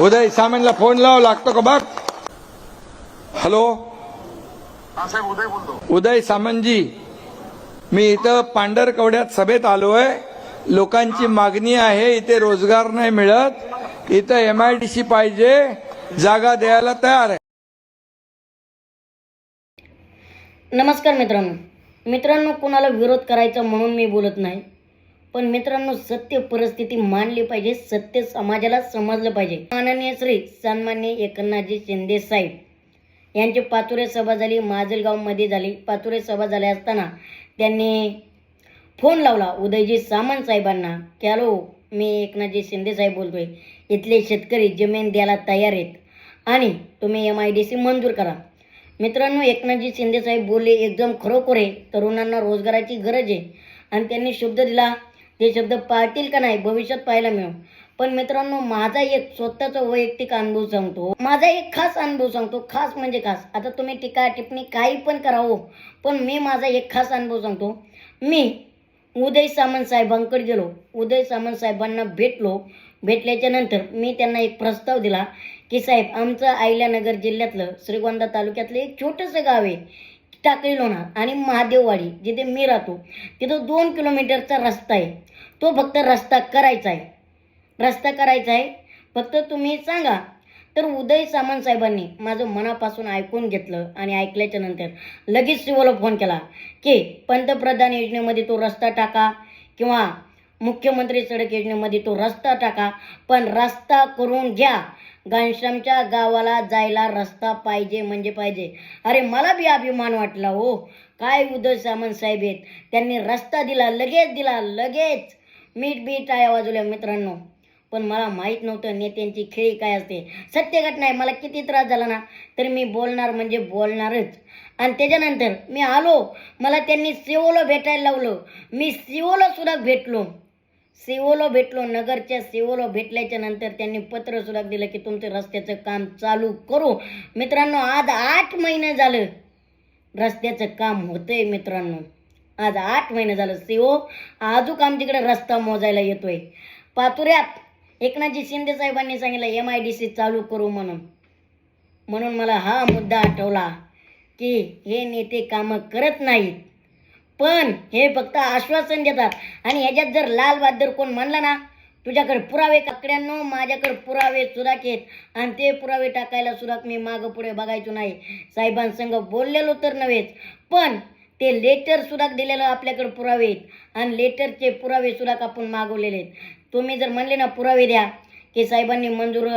उदय सामनला phone लाव लागतो का बघ? हॅलो हा उदय बोलतो. उदय सामंतजी मी इथं पांढरकवड्यात सभेत आलोय. लोकांची मागणी आहे इथे रोजगार नाही मिळत. इथं एम आय डी सी पाहिजे जागा द्यायला तयार आहे. नमस्कार मित्रांनो. मित्रांनो कुणाला विरोध करायचा म्हणून मी बोलत नाही. पण मित्रांनो सत्य परिस्थिती मानली पाहिजे सत्य समाजाला समजलं पाहिजे. माननीय श्री सन्मान्य एकनाथजी शिंदे साहेब यांची पातुरे सभा झाली माजलगावमध्ये झाली. पातुरे सभा झाल्या असताना त्यांनी फोन लावला उदयजी सामंत साहेबांना की हॅलो मी एकनाथजी शिंदे साहेब बोलतोय. इथले शेतकरी जमीन द्यायला तयार आहेत आणि तुम्ही एम आय डी सी मंजूर करा. मित्रांनो एकनाथजी शिंदे साहेब बोलले एकदम खरोखर आहे. तरुणांना रोजगाराची गरज आहे. आणि त्यांनी शब्द दिला ते शब्द पाळतील का नाही भविष्यात पाहायला मिळून पण मित्रांनो माझा एक स्वतःचा वैयक्तिक अनुभव सांगतो. माझा एक खास अनुभव सांगतो. खास म्हणजे खास. आता तुम्ही टीका टिप्पणी काही पण करावं पण मी माझा एक खास अनुभव सांगतो. मी उदय सामंत साहेबांकडे गेलो. उदय सामंत साहेबांना भेटलो. भेटल्याच्या नंतर मी त्यांना एक प्रस्ताव दिला की साहेब आमचं आयल्यानगर जिल्ह्यातलं श्रीगोंदा तालुक्यातलं एक छोटंसं गाव आहे. टाकळी लोणार आणि महादेववाडी जिथे मी राहतो तिथं दोन किलोमीटरचा रस्ता आहे. तो फक्त रस्ता करायचा आहे. रस्ता करायचा आहे. फक्त तुम्ही सांगा. तर उदय सामंत साहेबांनी माझं मनापासून ऐकून घेतलं आणि ऐकल्याच्या नंतर लगेच शिवला फोन केला की पंतप्रधान योजनेमध्ये तो रस्ता टाका किंवा मुख्यमंत्री सडक योजनेमध्ये तो रस्ता टाका पण रस्ता करून घ्या. घनश्यामच्या गावाला जायला रस्ता पाहिजे म्हणजे पाहिजे. अरे मला बी अभिमान वाटला हो. काय उदय सामंत साहेब आहेत? त्यांनी रस्ता दिला लगेच दिला लगेच. मीठ बीट टाळ्या वाजवल्या मित्रांनो. पण मला माहीत नव्हतं नेत्यांची खेळी काय असते. सत्य घटना आहे मला किती त्रास झाला ना तर मी बोलणार म्हणजे बोलणारच. आणि त्याच्यानंतर मी आलो मला त्यांनी सिओलं भेटायला लावलं. मी सिओलो सुद्धा भेटलो. सिओलो भेटलो नगरच्या सिओलो भेटल्याच्या नंतर त्यांनी पत्र सुद्धा दिलं की तुमचं रस्त्याचं काम चालू करू. मित्रांनो आज आठ महिने झालं रस्त्याचं काम होतंय मित्रांनो. आज आठ महिने झालं सीओ आजूक आमच्याकडे रस्ता मोजायला येतोय. पातुऱ्यात एकनाथजी शिंदे साहेबांनी सांगितलं एम आय डी सी चालू करू म्हणून. म्हणून मला हा मुद्दा आठवला की हे नेते कामं करत नाहीत. पण हे फक्त आश्वासन देतात. आणि ह्याच्यात जर लाल बहादूर कोण म्हणला ना तुझ्याकडे पुरावे काकड्यांनो माझ्याकडे पुरावे सुराक आहेत. आणि ते पुरावे टाकायला सुराक मी मागं पुढे बघायचो नाही. साहेबांसंग बोललेलो तर नव्हेच पण ते लेटर सुद्धा दिलेलं आपल्याकडे पुरावे आहेत. आणि लेटरचे पुरावे सुद्धा आपण मागवलेले आहेत. तुम्ही जर म्हणले ना पुरावे द्या की साहेबांनी मंजूर